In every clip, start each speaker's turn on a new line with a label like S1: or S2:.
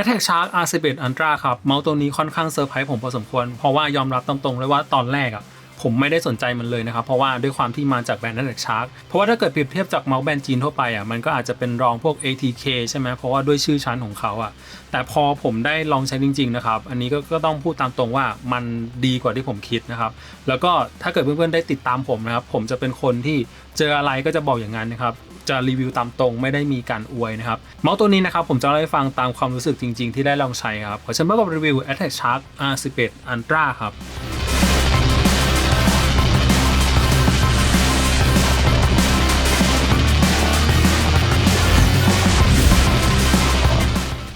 S1: a t t a c k Shark R11 Ultra ครับ เมาส์ตัวนี้ค่อนข้างเซอร์ไพรส์ผมพอสมควร เพราะว่ายอมรับตรงๆเลยว่าตอนแรกอะผมไม่ได้สนใจมันเลยนะครับ เพราะว่าด้วยความที่มาจากแบรนด์ a t t a c k Shark เพราะว่าถ้าเกิดเปรียบเทียบจากเมาส์แบรนด์จีนทั่วไปอะมันก็อาจจะเป็นรองพวก ATK ใช่ไหมเพราะว่าด้วยชื่อชั้นของเขาอะแต่พอผมได้ลองใช้จริง ๆ นะครับ อันนี้ก็ก็ต้องพูดตามตรงว่ามันดีกว่าที่ผมคิดนะครับ แล้วก็ถ้าเกิดเพื่อนๆได้ติดตามผมนะครับ ผมจะเป็นคนที่เจออะไรก็จะบอกอย่างนั้นนะครับ จะรีวิวตามตรงไม่ได้มีการอวยนะครับเมาส์ตัวนี้นะครับผมจะเล่าให้ฟังตามความรู้สึกจริง ๆ ที่ได้ลองใช้ครับขอเชิญพบกับรีวิว Attack Shark R11 Ultra ครับ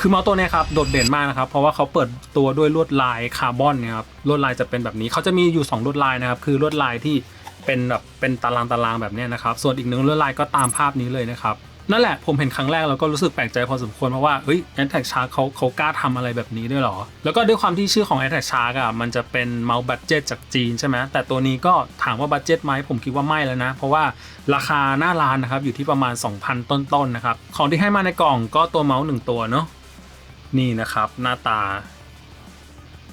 S1: คือเมาส์ตัวนี้ครับโดดเด่นมากนะครับ เพราะว่าเขาเปิดตัวด้วยลวดลายคาร์บอนเนี่ยครับลวดลายจะเป็นแบบนี้เขาจะมีอยู่ 2 ลวดลายนะครับ คือลวดลายที่ เป็นแบบเป็นตารางตารางแบบนี้นะครับ ส่วนอีกหนึ่งลวดลายก็ตามภาพนี้เลยนะครับ นั่นแหละผมเห็นครั้งแรกแล้วก็รู้สึกแปลกใจพอสมควรเพราะว่าเฮ้ย a t t a c k Shark เขาเขากล้าทำอะไรแบบนี้ด้วยหรอ แล้วก็ด้วยความที่ชื่อของ a t t a c k Shark อะมันจะเป็นเมาส์บัตเจ็ตจากจีนใช่ไหมแต่ตัวนี้ก็ถามว่าบัตเจ็ตไหมผมคิดว่าไม่แล้วนะ เพราะว่าราคาหน้าร้านนะครับอยู่ที่ประมาณ 2,000 ต้นๆนะครับของที่ให้มาในกล่องก็ตัวเมาส์หนึ่งตัวเนาะนี่นะครับหน้าตา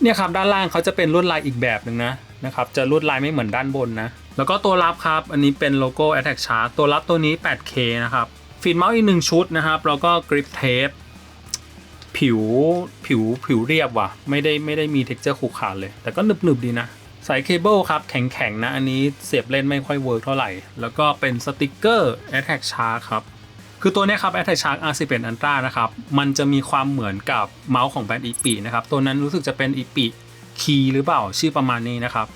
S1: เนี่ยครับด้านล่างเขาจะเป็นลวดลายอีกแบบหนึ่งนะนะครับจะลวดลายไม่เหมือนด้านบนนะ แล้วก็ตัวรับครับ อันนี้เป็นโลโก้ Attack Shark ตัวรับตัวนี้ 8K นะครับฟีดเมาส์อีกหนึ่งชุดนะครับ แล้วก็กริปเทปผิวผิวผิวเรียบว่ะ ไม่ได้ไม่ได้มีเท็กเจอร์ขูดขาดเลย แต่ก็หนึบหนึบๆดีนะสายเคเบิลครับ แข็งๆนะ อันนี้เสียบเล่นไม่ค่อยเวิร์กเท่าไหร่ แล้วก็เป็นสติกเกอร์ Attack Shark ครับ คือตัวนี้ครับ Attack Shark R11 Ultra นะครับ มันจะมีความเหมือนกับเมาส์ของแบรนด์อีปีนะครับ ตัวนั้นรู้สึกจะเป็นอีปีคีหรือเปล่าชื่อประมาณนี้นะครับ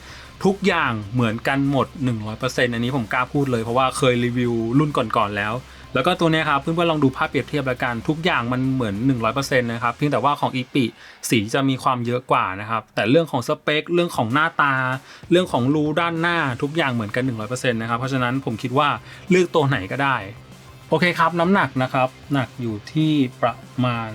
S1: ทุกอย่างเหมือนกันหมด 100%อันนี้ผมกล้าพูดเลยเพราะว่าเคยรีวิวรุ่นก่อนๆแล้ว แล้วก็ตัวนี้ครับเพื่อนๆลองดูภาพเปรียบเทียบแล้วกันทุกอย่างมันเหมือน 100%นะครับเพียงแต่ว่าของอีปีสีจะมีความเยอะกว่านะครับแต่เรื่องของสเปคเรื่องของหน้าตา เรื่องของรูด้านหน้าทุกอย่างเหมือนกัน 100%นะครับเพราะฉะนั้นผมคิดว่าเลือกตัวไหนก็ได้โอเคครับน้ำหนักนะครับหนักอยู่ที่ประมาณ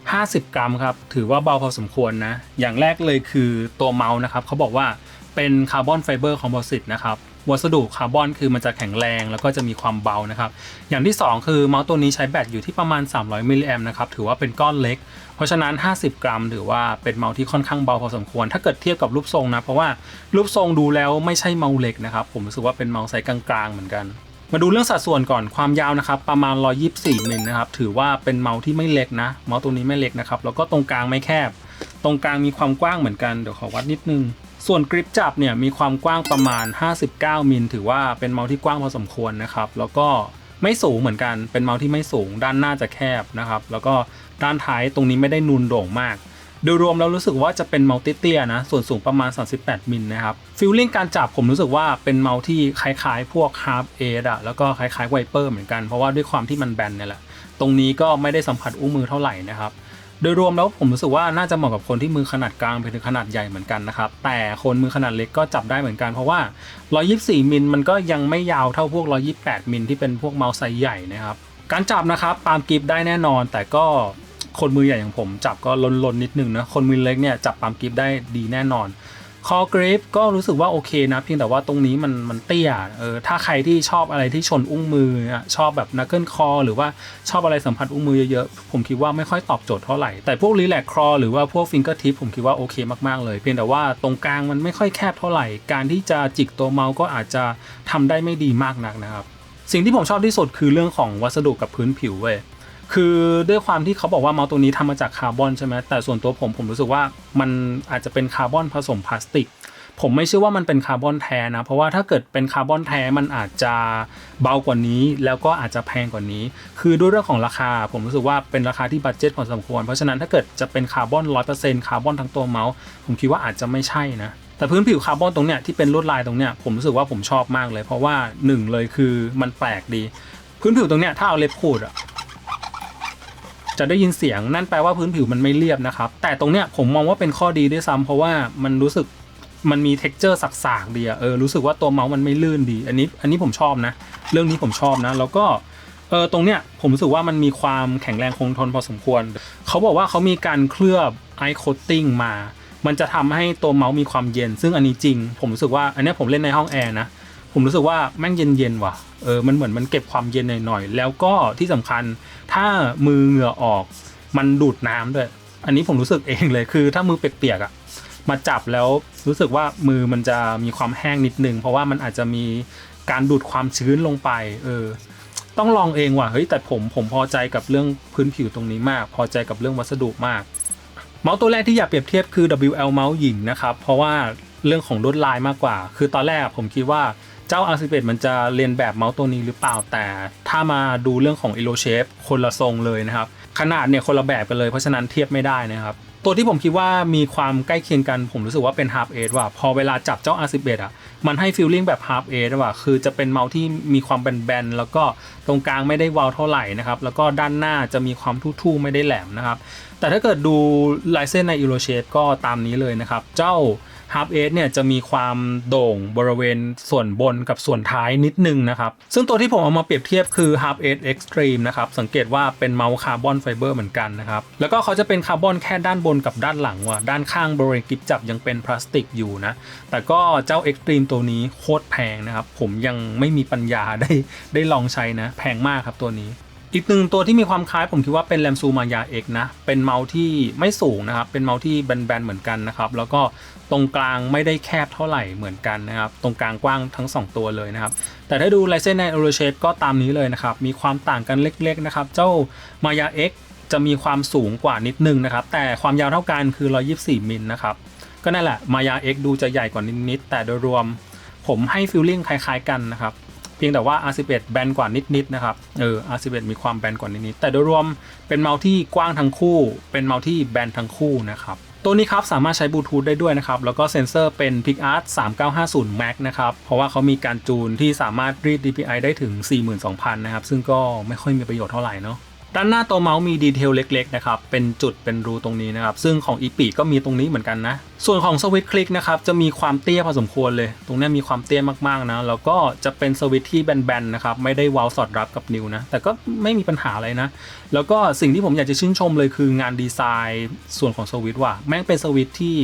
S1: 50 กรัมครับถือว่าเบาพอสมควรนะอย่างแรกเลยคือตัวเมาส์นะครับเขาบอกว่า เป็นคาร์บอนไฟเบอร์คอมโพสิตนะครับวัสดุคาร์บอนคือมันจะแข็งแรงแล้วก็จะมีความเบานะครับ อย่างที่ 2 คือเมาส์ตัวนี้ใช้แบตอยู่ที่ประมาณ 300 มิลลิแอมนะครับ ถือว่าเป็นก้อนเล็ก เพราะฉะนั้น 50 กรัม ถือว่าเป็นเมาส์ที่ค่อนข้างเบาพอสมควร ถ้าเกิดเทียบกับรูปทรงนะ เพราะว่ารูปทรงดูแล้วไม่ใช่เมาส์เล็กนะครับ ผมรู้สึกว่าเป็นเมาส์ไซส์กลางๆเหมือนกัน มาดูเรื่องสัดส่วนก่อน ความยาวนะครับ ประมาณ 124มิลนะครับ ถือว่าเป็นเมาส์ที่ไม่เล็กนะ เมาส์ตัวนี้ไม่เล็กนะครับ แล้วก็ตรงกลางไม่แคบ ตรงกลางมีความกว้างเหมือนกัน เดี๋ยวขอวัดนิดนึง ส่วนกริปจับเนี่ยมีความกว้างประมาณ 59 มิล ถือว่าเป็นเมาส์ที่กว้างพอสมควรนะครับ แล้วก็ไม่สูงเหมือนกันเป็นเมาส์ที่ไม่สูง ด้านหน้าจะแคบนะครับ แล้วก็ด้านท้ายตรงนี้ไม่ได้นูนโด่งมากโดยรวมแล้วรู้สึกว่าจะเป็นเมาส์เตี้ยๆนะ ส่วนสูงประมาณ 38 มิลนะครับฟิลลิ่งการจับผมรู้สึกว่าเป็นเมาส์ที่คล้ายๆ พวก Half a อะแล้วก็คล้ายๆไวเปอร์เหมือนกัน เพราะว่าด้วยความที่มันแบนเนี่ยแหละ ตรงนี้ก็ไม่ได้สัมผัสอุ้งมือเท่าไหร่นะครับ โดยรวมแล้วผมรู้สึกว่าน่าจะเหมาะกับคนที่มือขนาดกลางไปถึงขนาดใหญ่เหมือนกันนะครับ แต่คนมือขนาดเล็กก็จับได้เหมือนกันเพราะว่า 124 มิลมันก็ยังไม่ยาวเท่าพวก 128 มิลที่เป็นพวกเมาส์ไซส์ใหญ่นะครับ การจับนะครับปาล์มกริปได้แน่นอน แต่ก็คนมือใหญ่อย่างผมจับก็ลนๆนิดนึงนะ คนมือเล็กเนี่ยจับปาล์มกริปได้ดีแน่นอน คอกริปก็รู้สึกว่าโอเคนะเพียงแต่ว่าตรงนี้มันมันเตี้ยเออถ้าใครที่ชอบอะไรที่ชนอุ้งมือชอบแบบนักเกิลคอหรือว่าชอบอะไรสัมผัสอุ้งมือเยอะๆผมคิดว่าไม่ค่อยตอบโจทย์เท่าไหร่ แต่พวกรีแลกคอหรือว่าพวกฟิงเกอร์ทิปผมคิดว่าโอเคมากๆเลย เพียงแต่ว่าตรงกลางมันไม่ค่อยแคบเท่าไหร่ การที่จะจิกตัวเมาส์ก็อาจจะทำได้ไม่ดีมากนักนะครับสิ่งที่ผมชอบที่สุดคือเรื่องของวัสดุกับพื้นผิวเว้ย คือด้วยความที่เขาบอกว่าเมาส์ตัวนี้ทำมาจากคาร์บอนใช่ไหมแต่ส่วนตัวผมผมรู้สึกว่ามันอาจจะเป็นคาร์บอนผสมพลาสติก ผมไม่เชื่อว่ามันเป็นคาร์บอนแท้นะ เพราะว่าถ้าเกิดเป็นคาร์บอนแท้มันอาจจะเบากว่านี้ แล้วก็อาจจะแพงกว่านี้ คือด้วยเรื่องของราคา ผมรู้สึกว่าเป็นราคาที่บัตเจ็ตพอสมควร เพราะฉะนั้นถ้าเกิดจะเป็นคาร์บอน100%คาร์บอนทั้งตัวเมาส์ผมคิดว่าอาจจะไม่ใช่นะแต่พื้นผิวคาร์บอนตรงเนี้ยที่เป็นลวดลายตรงเนี้ยผมรู้สึกว่าผมชอบมากเลย เพราะว่าหนึ่งเลยคือมันแปลกดี พื้นผิวตรงเนี้ยถ้าเอาเล็บขูดอะ จะได้ยินเสียงนั่นแปลว่าพื้นผิวมันไม่เรียบนะครับ แต่ตรงเนี้ยผมมองว่าเป็นข้อดีด้วยซ้ำเพราะว่ามันรู้สึกมันมี t e x t อร์สักๆดีอะเออรู้สึกว่าตัวเมาส์มันไม่ลื่นดี อันนี้อันนี้ผมชอบนะ เรื่องนี้ผมชอบนะ แล้วก็เออตรงเนี้ยผมรู้สึกว่ามันมีความแข็งแรงคงทนพอสมควร เขาบอกว่าเขามีการเคลือบไอโคตติ้งมา มันจะทำให้ตัวเมาส์มีความเย็น ซึ่งอันนี้จริง ผมรู้สึกว่าอันนี้ผมเล่นในห้องแอร์นะ ผมรู้สึกว่าแม่งเย็นๆว่ะ เออ มันเหมือนมันเก็บความเย็นหน่อยๆ แล้วก็ที่สำคัญถ้ามือเหงื่อออกมันดูดน้ำด้วย อันนี้ผมรู้สึกเองเลยคือถ้ามือเปียกๆอะมาจับแล้วรู้สึกว่ามือมันจะมีความแห้งนิดนึง เพราะว่ามันอาจจะมีการดูดความชื้นลงไป เออ ต้องลองเองว่ะ เฮ้ย แต่ผมผมพอใจกับเรื่องพื้นผิวตรงนี้มาก พอใจกับเรื่องวัสดุมาก เมาส์ตัวแรกที่อยากเปรียบเทียบคือ WL เมาส์หญิงนะครับ เพราะว่าเรื่องของลวดลายมากกว่า คือตอนแรกผมคิดว่า เจ้า R11 มันจะเรียนแบบเมาส์ตัวนี้หรือเปล่าแต่ถ้ามาดูเรื่องของ Elo Shape คนละทรงเลยนะครับ ขนาดเนี่ยคนละแบบกันเลยเพราะฉะนั้นเทียบไม่ได้นะครับตัวที่ผมคิดว่ามีความใกล้เคียงกันผมรู้สึกว่าเป็น Half Edge ว่ะพอเวลาจับเจ้า R11 อะมันให้ฟีลลิ่งแบบ Half Edge ว่ะคือจะเป็นเมาส์ที่มีความแบนๆแล้วก็ตรงกลางไม่ได้วาวเท่าไหร่นะครับแล้วก็ด้านหน้าจะมีความทู่ๆไม่ได้แหลมนะครับแต่ถ้าเกิดดูลายเส้นใน Euro Shape ก็ตามนี้เลยนะครับเจ้า Half Edge เนี่ยจะมีความโด่งบริเวณส่วนบนกับส่วนท้ายนิดนึงนะครับ ซึ่งตัวที่ผมเอามาเปรียบเทียบคือ Half Edge Extreme นะครับ สังเกตว่าเป็นเมาส์คาร์บอนไฟเบอร์เหมือนกันนะครับ แล้วก็เขาจะเป็นคาร์บอนแค่ด้านบนกับด้านหลังว่ะ ด้านข้างบริเวณกิฟจับยังเป็นพลาสติกอยู่นะ แต่ก็เจ้า Extreme ตัวนี้โคตรแพงนะครับ ผมยังไม่มีปัญญาได้ได้ลองใช้นะ แพงมากครับตัวนี้ อีกหนึ่งตัวที่มีความคล้ายผมคิดว่าเป็นแรมซูมายาเอกนะ เป็นเมาส์ที่ไม่สูงนะครับ เป็นเมาส์ที่แบนๆเหมือนกันนะครับ แล้วก็ตรงกลางไม่ได้แคบเท่าไหร่เหมือนกันนะครับ ตรงกลางกว้างทั้ง 2 ตัวเลยนะครับ แต่ถ้าดูลายเส้นใน Euro Shape ก็ตามนี้เลยนะครับ มีความต่างกันเล็กๆนะครับ เจ้ามายาเอกจะมีความสูงกว่านิดนึงนะครับ แต่ความยาวเท่ากันคือ 124 มิลนะครับ ก็นั่นแหละมายาเอกดูจะใหญ่กว่านิดๆแต่โดยรวมผมให้ฟีลลิ่งคล้ายๆกันนะครับ เพียงแต่ว่า R11 แบนกว่านิดๆนะครับ เออ R11 มีความแบนกว่านิดๆแต่โดยรวมเป็นเมาส์ที่กว้างทั้งคู่ เป็นเมาส์ที่แบนทั้งคู่นะครับ ตัวนี้ครับสามารถใช้บลูทูธได้ด้วยนะครับ แล้วก็เซ็นเซอร์เป็น PicArt 3950 Max นะครับ เพราะว่าเขามีการจูนที่สามารถรีด DPI ได้ถึง 42,000 นะครับ ซึ่งก็ไม่ค่อยมีประโยชน์เท่าไหร่เนาะ ด้านหน้าตัวเมาส์มีดีเทลเล็กๆนะครับ เป็นจุดเป็นรูตรงนี้นะครับ ซึ่งของอีปีก็มีตรงนี้เหมือนกันนะ ส่วนของสวิตช์คลิกนะครับ จะมีความเตี้ยพอสมควรเลย ตรงนี้มีความเตี้ยมากๆนะ แล้วก็จะเป็นสวิตช์ที่แบนๆนะครับ ไม่ได้วาลสอดรับกับนิ้วนะ แต่ก็ไม่มีปัญหาอะไรนะ แล้วก็สิ่งที่ผมอยากจะชื่นชมเลยคืองานดีไซน์ส่วนของสวิตช์ว่ะ แม่งเป็นสวิตช์ที่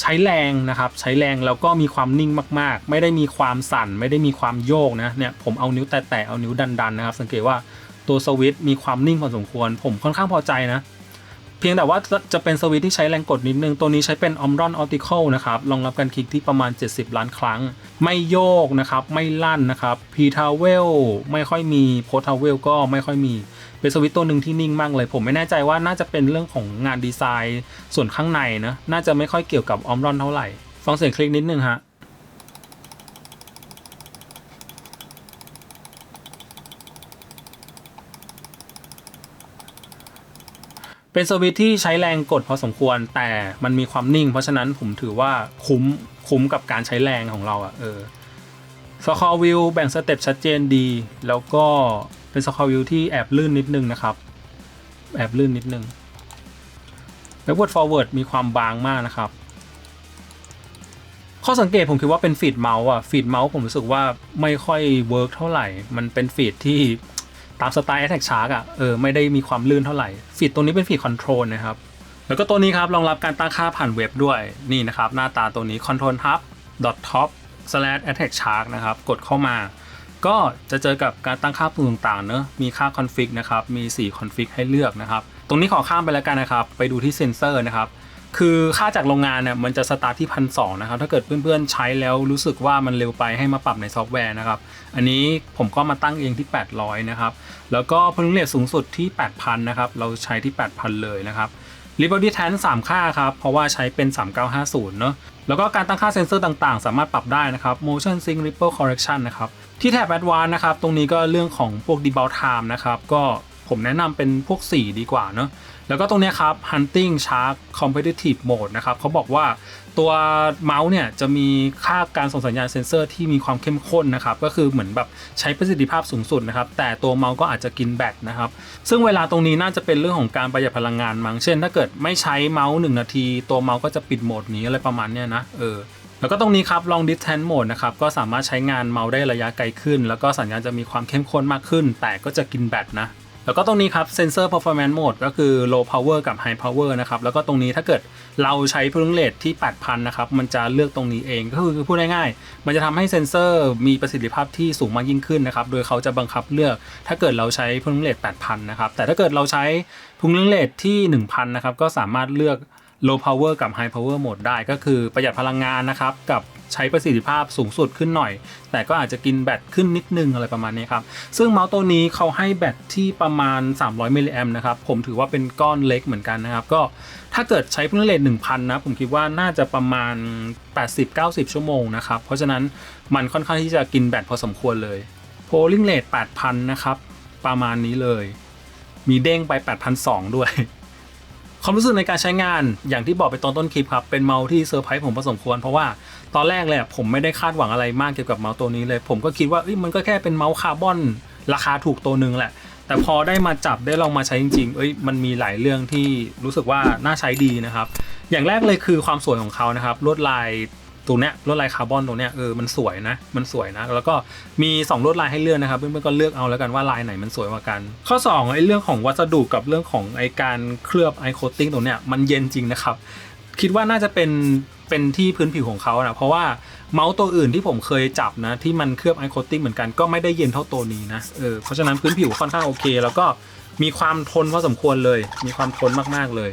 S1: ใช้แรงนะครับใช้แรงแล้วก็มีความนิ่งมาก ๆ ไม่ได้มีความสั่น ไม่ได้มีความโยกนะเนี่ยผมเอานิ้วแตะๆเอานิ้วดันๆนะครับ สังเกตว่า ตัวสวิตมีความนิ่งพอสมควร ผมค่อนข้างพอใจนะ เพียงแต่ว่าจะเป็นสวิตที่ใช้แรงกดนิดนึง ตัวนี้ใช้เป็น Omron Optical นะครับรองรับการคลิกที่ประมาณ 70 ล้านครั้ง ไม่โยกนะครับ ไม่ลั่นนะครับ P t o w e l ไม่ค่อยมี Post t o w e l ก็ไม่ค่อยมี เป็นสวิตตัวหนึ่งที่นิ่งมากเลย ผมไม่แน่ใจว่าน่าจะเป็นเรื่องของงานดีไซน์ ส่วนข้างในนะน่าจะไม่ค่อยเกี่ยวกับ Omron เท่าไหร่ ฟังเสียงคลิกนิดนึงฮะ เป็นสวิตที่ใช้แรงกดพอสมควรแต่มันมีความนิ่ง เพราะฉะนั้นผมถือว่าคุ้มคุ้มกับการใช้แรงของเราอะ่ะเออสคอร์วิวแบ่งสเต็ปชัดเจนดี แล้วก็เป็นสคอร์วิวที่แอบลื่นนิดนึงนะครับ แอบลื่นนิดนึง backward forward มีความบางมากนะครับ ข้อสังเกตผมคิดว่าเป็นฟีดเมาส์อะฟีดเมาส์ผมรู้สึกว่าไม่ค่อยเวิร์กเท่าไหร่ มันเป็นฟีดที่ ตามสไตล์ Attack Shark อะเออไม่ได้มีความลื่นเท่าไหร่ฟีดตัวนี้เป็นฟีดคอนโทรลนะครับ แล้วก็ตัวนี้ครับรองรับการตั้งค่าผ่านเว็บด้วยนี่นะครับ หน้าตาตัวนี้ control hub top slash attack shark นะครับ กดเข้ามา ก็จะเจอกับการตั้งค่าปุ่มต่างๆเนอะมีค่า config นะครับ มี4 config ให้เลือกนะครับ ตรงนี้ขอข้ามไปแล้วกันนะครับ ไปดูที่เซนเซอร์นะครับ คือค่าจากโรงงานเนี่ยมันจะสตาร์ทที่พันสนะครับถ้าเกิดเพื่อนๆใช้แล้วรู้สึกว่ามันเร็วไปให้มาปรับในซอฟต์แวร์นะครับ อันนี้ผมก็มาตั้งเองที่ 800 นะครับ แล้วก็พลังเรียสูงสุดที่ 8,000 นะครับ เราใช้ที่ 8,000 เลยนะครับ r e b o d y t a n 3ค่าครับ เพราะว่าใช้เป็น 3950 เนอะแล้วก็การตั้งค่าเซ็นเซอร์ต่างๆ สามารถปรับได้นะครับ motion sync ripple correction นะครับ ที่แถบ advanced นะครับ ตรงนี้ก็เรื่องของพวก debug time นะครับ ก็ ผมแนะนำเป็นพวก 4 ดีกว่าเนอะแล้วก็ตรงนี้ครับ hunting shark competitive mode นะครับเขาบอกว่าตัวเมาส์เนี่ยจะมีค่าการส่งสัญญาณเซ็นเซอร์ที่มีความเข้มข้นนะครับ ก็คือเหมือนแบบใช้ประสิทธิภาพสูงสุดนะครับ แต่ตัวเมาส์ก็อาจจะกินแบตนะครับ ซึ่งเวลาตรงนี้น่าจะเป็นเรื่องของการประหยัดพลังงานมั้งเช่น ถ้าเกิดไม่ใช้เมาส์1นาที ตัวเมาส์ก็จะปิดโหมดนี้อะไรประมาณเนี้ยนะเออแล้วก็ตรงนี้ครับ long distance mode นะครับ ก็สามารถใช้งานเมาส์ได้ระยะไกลขึ้น แล้วก็สัญญาณจะมีความเข้มข้นมากขึ้น แต่ก็จะกินแบตนะ แล้วก็ตรงนี้ครับ Sensor Performance Mode ก็คือ Low Power กับ High Power นะครับ แล้วก็ตรงนี้ถ้าเกิดเราใช้พลังเลทที่ 8,000 นะครับ มันจะเลือกตรงนี้เอง ก็คือพูดง่ายๆ มันจะทำให้เซนเซอร์มีประสิทธิภาพที่สูงมากยิ่งขึ้นนะครับ โดยเขาจะบังคับเลือก ถ้าเกิดเราใช้พลังเลท8,000 นะครับ แต่ถ้าเกิดเราใช้พลังเลทที่ 1,000 นะครับ ก็สามารถเลือก low power กับ high power mode ได้ ก็คือประหยัดพลังงานนะครับ กับ ใช้ประสิทธิภาพสูงสุดขึ้นหน่อย แต่ก็อาจจะกินแบตขึ้นนิดนึงอะไรประมาณนี้ครับ ซึ่งเมาส์ตัวนี้เขาให้แบตที่ประมาณ 300มิลลิแอมนะครับ ผมถือว่าเป็นก้อนเล็กเหมือนกันนะครับ ก็ถ้าเกิดใช้พลังเลท1,000 นะ ผมคิดว่าน่าจะประมาณ 80-90 ชั่วโมงนะครับ เพราะฉะนั้นมันค่อนข้างที่จะกินแบตพอสมควรเลย polling rate 8,000 นะครับ ประมาณนี้เลย มีเด้งไป 8,200 ด้วย ความรู้สึกในการใช้งานอย่างที่บอกไปตอนต้นคลิปครับ เป็นเมาส์ที่เซอร์ไพรส์ผมพอสมควร เพราะว่าตอนแรกเลยผมไม่ได้คาดหวังอะไรมากเกี่ยวกับเมาส์ตัวนี้เลย ผมก็คิดว่ามันก็แค่เป็นเมาส์คาร์บอนราคาถูกตัวหนึ่งแหละ แต่พอได้มาจับได้ลองมาใช้จริงๆ เอ้ยมันมีหลายเรื่องที่รู้สึกว่าน่าใช้ดีนะครับ อย่างแรกเลยคือความสวยของเขานะครับลวดลาย ตัวเนี้ยลวดลายคาร์บอนตัวเนี้ยเออมันสวยนะ มันสวยนะ แล้วก็มี2ลวดลายให้เลือกนะครับเพื่อนๆก็เลือกเอาแล้วกันว่าลายไหนมันสวยกว่ากัน ข้อ2ไอ้เรื่องของวัสดุกับเรื่องของไอ้การเคลือบไอโคตติ้งตัวเนี้ยมันเย็นจริงนะครับ คิดว่าน่าจะเป็นเป็นที่พื้นผิวของเขานะเพราะว่าเมาส์ตัวอื่นที่ผมเคยจับนะ ที่มันเคลือบไอโคตติ้งเหมือนกันก็ไม่ได้เย็นเท่าตัวนี้นะเออเพราะฉะนั้นพื้นผิวค่อนข้างโอเค แล้วก็มีความทนพอสมควรเลย มีความทนมากๆเลย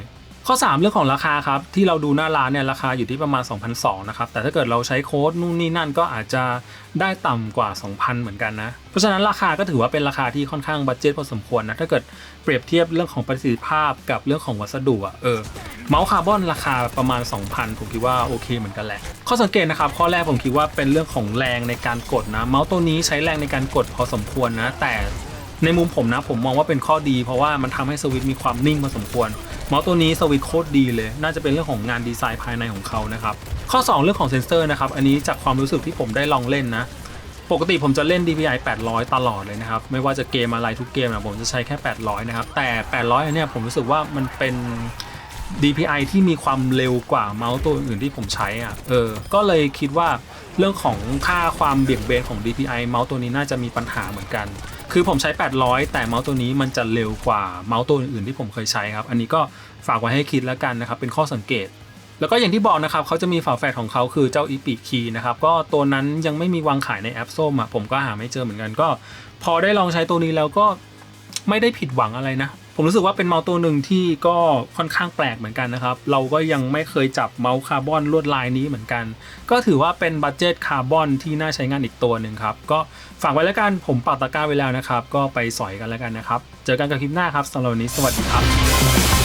S1: ข้อ 3 เรื่องของราคาครับ ที่เราดูหน้าร้านเนี่ยราคาอยู่ที่ประมาณ 2,200นะครับ แต่ถ้าเกิดเราใช้โค้ดนู่นนี่นั่นก็อาจจะได้ต่ำกว่า 2,000 เหมือนกันนะ เพราะฉะนั้นราคาก็ถือว่าเป็นราคาที่ค่อนข้างบัดเจ็ตพอสมควรนะ ถ้าเกิดเปรียบเทียบเรื่องของประสิทธิภาพกับเรื่องของวัสดุอะเออ เมาส์คาร์บอนราคาประมาณ 2,000 ผมคิดว่าโอเคเหมือนกันแหละ ข้อสังเกตนะครับ ข้อแรกผมคิดว่าเป็นเรื่องของแรงในการกดนะ เมาส์ตัวนี้ใช้แรงในการกดพอสมควรนะ แต่ในมุมผมนะผมมองว่าเป็นข้อดี เพราะว่ามันทำให้สวิตช์มีความนิ่งพอสมควร มาส์ตัวนี้สวิตช์โคตรดีเลย น่าจะเป็นเรื่องของงานดีไซน์ภายในของเขานะครับ ข้อ 2 เรื่องของเซนเซอร์นะครับ อันนี้จากความรู้สึกที่ผมได้ลองเล่นนะ ปกติผมจะเล่น DPI 800 ตลอดเลยนะครับ ไม่ว่าจะเกมอะไรทุกเกมนะผมจะใช้แค่ 800 นะครับ แต่ 800อันเนี้ยผมรู้สึกว่ามันเป็น DPI ที่มีความเร็วกว่าเมาส์ตัวอื่นที่ผมใช้อะ เออ ก็เลยคิดว่า เรื่องของค่าความเบี่ยงเบนของ DPI เมาส์ตัวนี้น่าจะมีปัญหาเหมือนกัน คือผมใช้ 800 แต่เมาส์ตัวนี้มันจะเร็วกว่าเมาส์ตัวอื่นๆที่ผมเคยใช้ครับ อันนี้ก็ฝากไว้ให้คิดแล้วกันนะครับเป็นข้อสังเกต แล้วก็อย่างที่บอกนะครับเขาจะมีฝาแฝดของเขาคือเจ้าอีปีคีนะครับก็ตัวนั้นยังไม่มีวางขายในแอปส้มอะผมก็หาไม่เจอเหมือนกันก็ พอได้ลองใช้ตัวนี้แล้วก็ไม่ได้ผิดหวังอะไรนะ ผมรู้สึกว่าเป็นเมาส์ตัวหนึ่งที่ก็ค่อนข้างแปลกเหมือนกันนะครับ เราก็ยังไม่เคยจับเมาส์คาร์บอนลวดลายนี้เหมือนกัน ก็ถือว่าเป็นบัตเจตคาร์บอนที่น่าใช้งานอีกตัวหนึ่งครับ ก็ฝากไว้แล้วกันผมปักตะกร้าไว้แล้วนะครับ ก็ไปสอยกันแล้วกันนะครับ เจอกันกับคลิปหน้าครับสำหรับวันนี้สวัสดีครับ